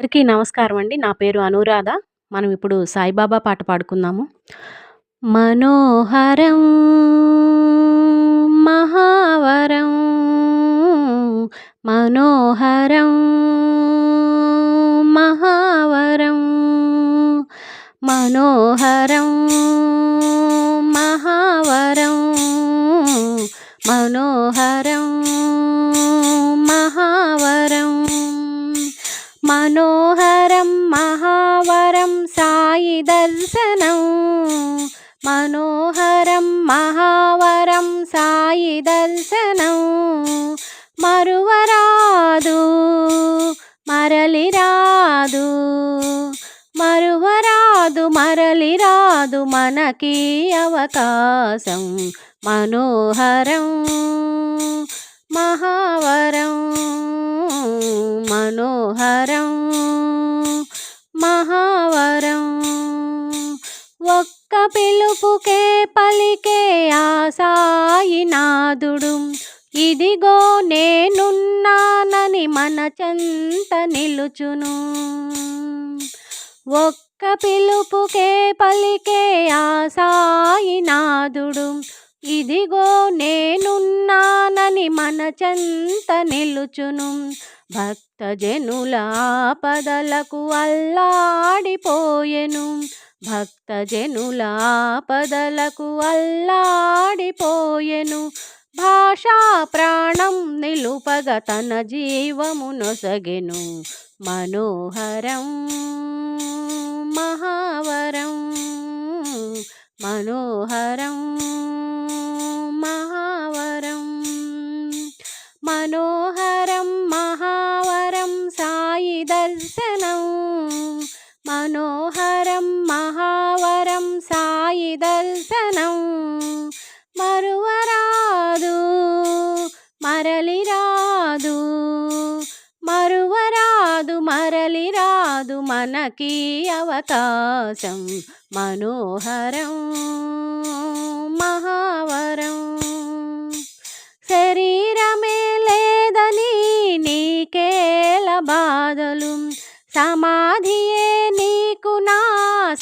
అందరికీ నమస్కారం అండి. నా పేరు అనురాధ. మనం ఇప్పుడు సాయిబాబా పాట పాడుకుందాము. మనోహరం మహావరం మనోహరం మహావరం మనోహరం మహావరం మనోహరం మహావరం సాయి దర్శనం. మనోహరం మహావరం సాయి దర్శనం. మరువరాదు మరలి రాదు మరువరాదు మరలి రాదు మనకి అవకాశం. మనోహరం మహావరం మనోహరం. మహావరం. ఒక్క పిలుపుకే పలికే ఆసాయినాథుడు ఇదిగో నేనున్నానని మన చెంత నిలుచును. ఒక్క పిలుపుకే పలికే ఆసాయినాథుడు ఇదిగో నేనున్నానని మన చెంత నిలుచును. భక్తజనుల పదలకు అల్లాడిపోయెను. భక్తజనుల పదలకు అల్లాడిపోయెను. భాషా ప్రాణం నిలుపగ తన జీవము నొసగెను. మనోహరం మహావరం మనోహరం మహావరం మనోహరం. సాయి మనోహరం మహావరం సాయి దర్శనం. మరువరాదు మరలిరాదు. మరువరాదు మరలి రాదు మనకి అవకాశం. మనోహరం మహావరం. శరీరం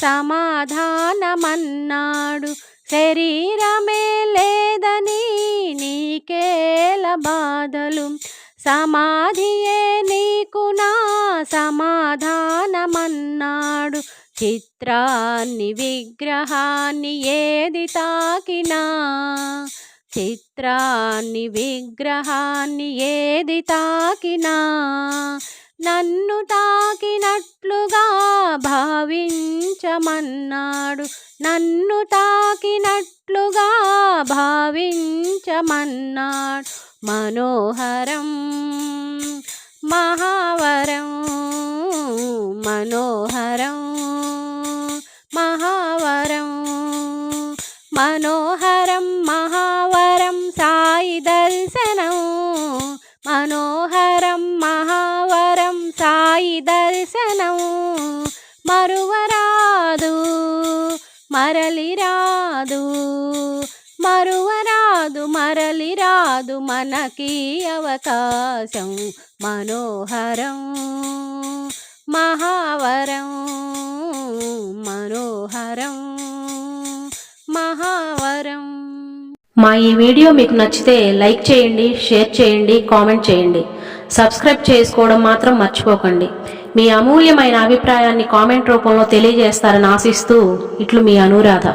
సమాధానమన్నాడు. శరీరమే లేదని నీకేల బాధలు సమాధియే నీకు నా సమాధానమన్నాడు. చిత్రాన్ని విగ్రహాన్ని ఏది తాకినా చిత్రాన్ని విగ్రహాన్ని ఏది తాకినా నన్ను నట్లుగా భావించమన్నాడు. నన్ను తాకినట్లుగా భావించమన్నాడు. మనోహరం మహావరం మనోహరం మహావరం మనోహరం మరలి రాదు మరువరాదు మరలి రాదు మనకి అవకాశం మనోహరం మహావరం మనోహరం మహావరం. మా ఈ వీడియో మీకు నచ్చితే లైక్ చేయండి షేర్ చేయండి కామెంట్ చేయండి. సబ్స్క్రైబ్ చేసుకోవడం మాత్రం మర్చిపోకండి. మీ అమూల్యమైన అభిప్రాయాన్ని కామెంట్ రూపంలో తెలియజేస్తారని ఆశిస్తూ ఇట్లు మీ అనురాధ.